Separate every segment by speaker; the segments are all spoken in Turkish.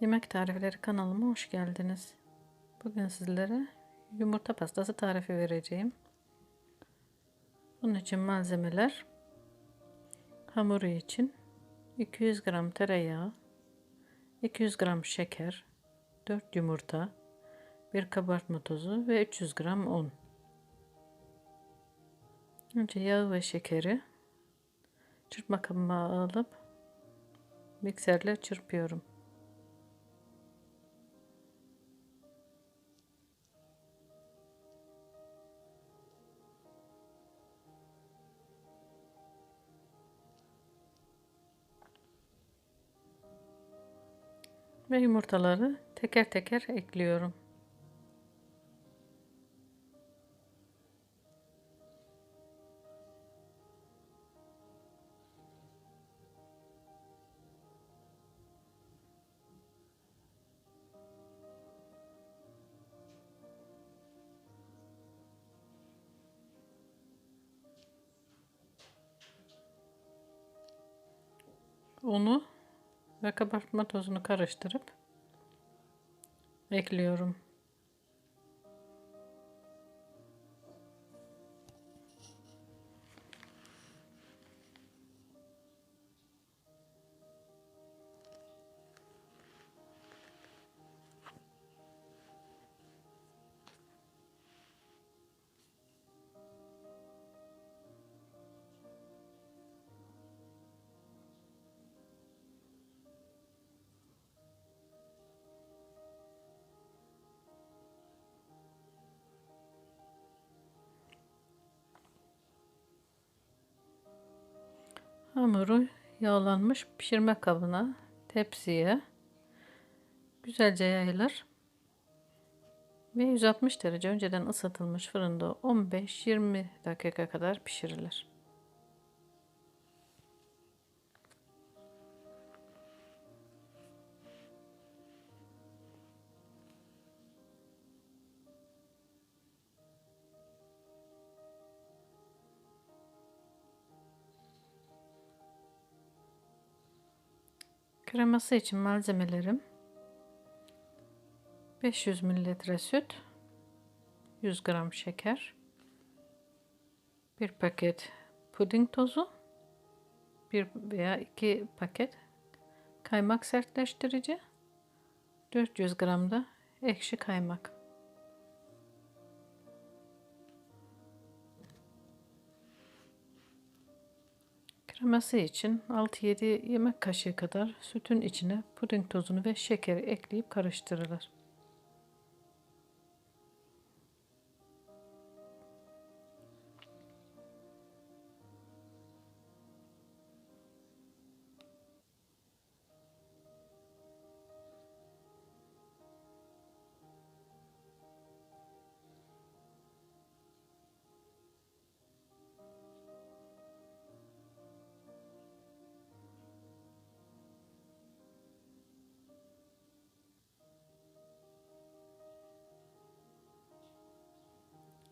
Speaker 1: Yemek Tarifleri kanalıma hoş geldiniz. Bugün sizlere yumurta pastası tarifi vereceğim. Bunun için malzemeler hamuru için 200 gram tereyağı, 200 gram şeker, 4 yumurta, 1 kabartma tozu ve 300 gram un. Önce yağı ve şekeri çırpma kabıma alıp mikserle çırpıyorum. Ve yumurtaları teker teker ekliyorum. Unu ve kabartma tozunu karıştırıp ekliyorum. Hamuru yağlanmış pişirme kabına, tepsiye güzelce yayılır. Ve 160 derece önceden ısıtılmış fırında 15-20 dakika kadar pişirilir. Kreması için malzemelerim 500 mililitre süt 100 gram şeker 1 paket puding tozu 1 veya 2 paket kaymak sertleştirici 400 gram da ekşi kaymak Kreması için 6-7 yemek kaşığı kadar sütün içine puding tozunu ve şekeri ekleyip karıştırılır.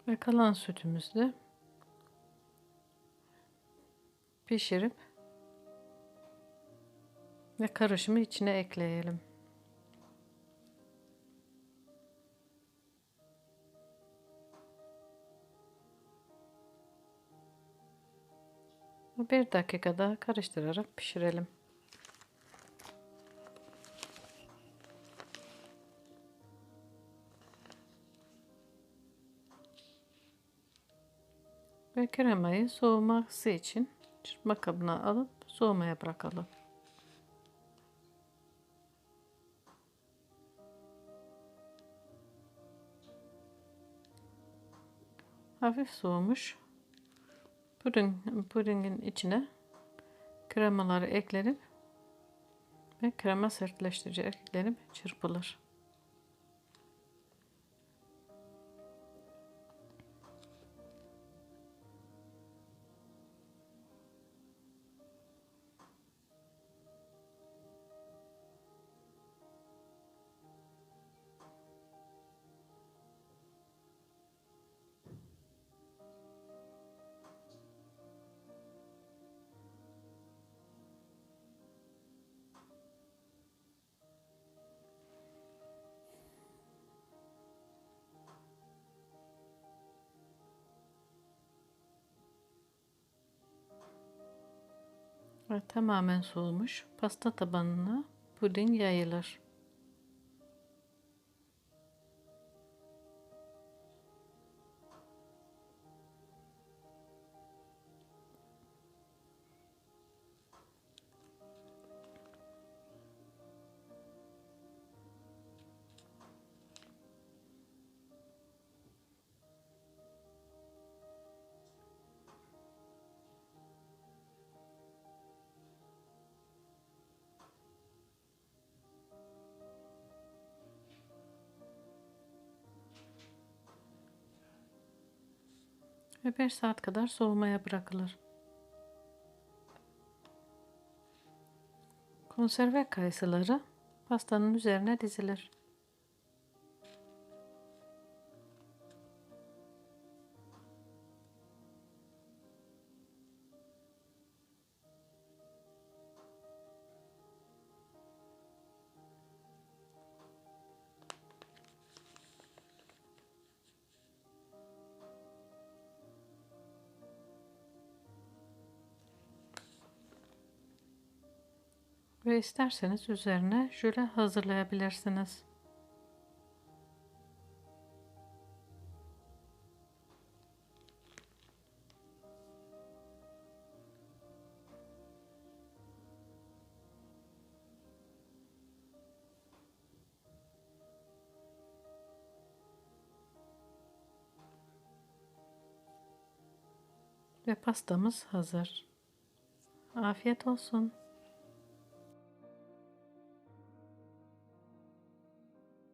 Speaker 1: Ve kalan sütümüzü pişirip ve karışımı içine ekleyelim. Bir dakika daha karıştırarak pişirelim. Ve kremayı soğuması için çırpma kabına alıp soğumaya bırakalım. Hafif soğumuş puding, pudingin içine kremaları eklenip ve krema sertleştirici eklenip çırpılır. Ve tamamen soğumuş pasta tabanına puding yayılır. Ve 5 saat kadar soğumaya bırakılır. Konserve kayısıları pastanın üzerine dizilir. Ve isterseniz üzerine jöle hazırlayabilirsiniz. Ve pastamız hazır. Afiyet olsun.